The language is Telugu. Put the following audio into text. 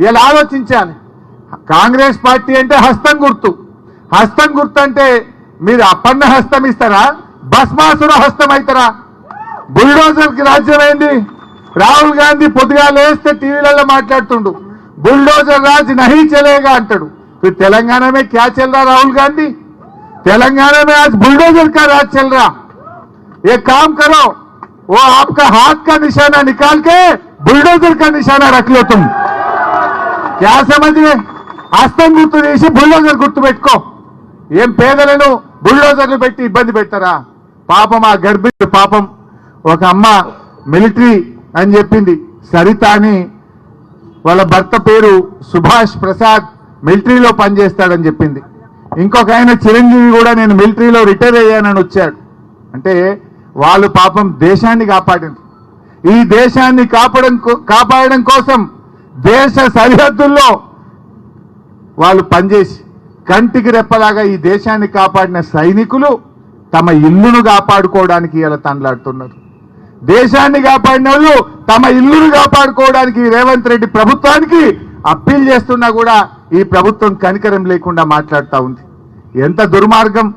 ఇలా ఆలోచించాలి కాంగ్రెస్ పార్టీ అంటే హస్తం గుర్తు హస్తం గుర్తు అంటే మీరు అప్పన్న హస్తం ఇస్తారా భస్మాసుర హస్తం అవుతారా బుల్డోజర్ కి రాజ్యం ఏంది రాహుల్ గాంధీ పొద్దుగా లేస్తే టీవీలలో మాట్లాడుతుండు బుల్డోజర్ రాజ్ నహీ చలేగా అంటాడు फिर तेलंगाना में क्या चल रहा राहुल गांधी तेलंगाना में आज बुलडोजर का राज चल रहा ये काम करो वो आपका हाथ का निशाना निकाल के बुलडोजर का निशाना रख लो तुम యాసమంది హస్తం గుర్తు చేసి బుల్డోజర్ గుర్తు పెట్టుకో ఏం పేదలను బుల్డోజర్లు పెట్టి ఇబ్బంది పెడతారా? పాపం ఆ గర్భిణి పాపం. ఒక అమ్మ మిలిటరీ అని చెప్పింది. సరిత అని వాళ్ళ భర్త పేరు సుభాష్ ప్రసాద్ మిలిటరీలో పనిచేస్తాడని చెప్పింది. ఇంకొక ఆయన చిరంజీవి కూడా నేను మిలిటరీలో రిటైర్ అయ్యానని వచ్చాడు. అంటే వాళ్ళు పాపం దేశాన్ని కాపాడింది ఈ దేశాన్ని కాపాడం కాపాడడం కోసం దేశ సరిహద్దుల్లో వాళ్ళు పనిచేసి కంటికి రెప్పలాగా ఈ దేశాన్ని కాపాడిన సైనికులు తమ ఇల్లును కాపాడుకోవడానికి ఇలా తండ్లాడుతున్నారు. దేశాన్ని కాపాడిన వాళ్ళు తమ ఇల్లును కాపాడుకోవడానికి రేవంత్ రెడ్డి ప్రభుత్వానికి అప్పీల్ చేస్తున్నా కూడా ఈ ప్రభుత్వం కనికరం లేకుండా మాట్లాడుతూ ఉంది. ఎంత దుర్మార్గం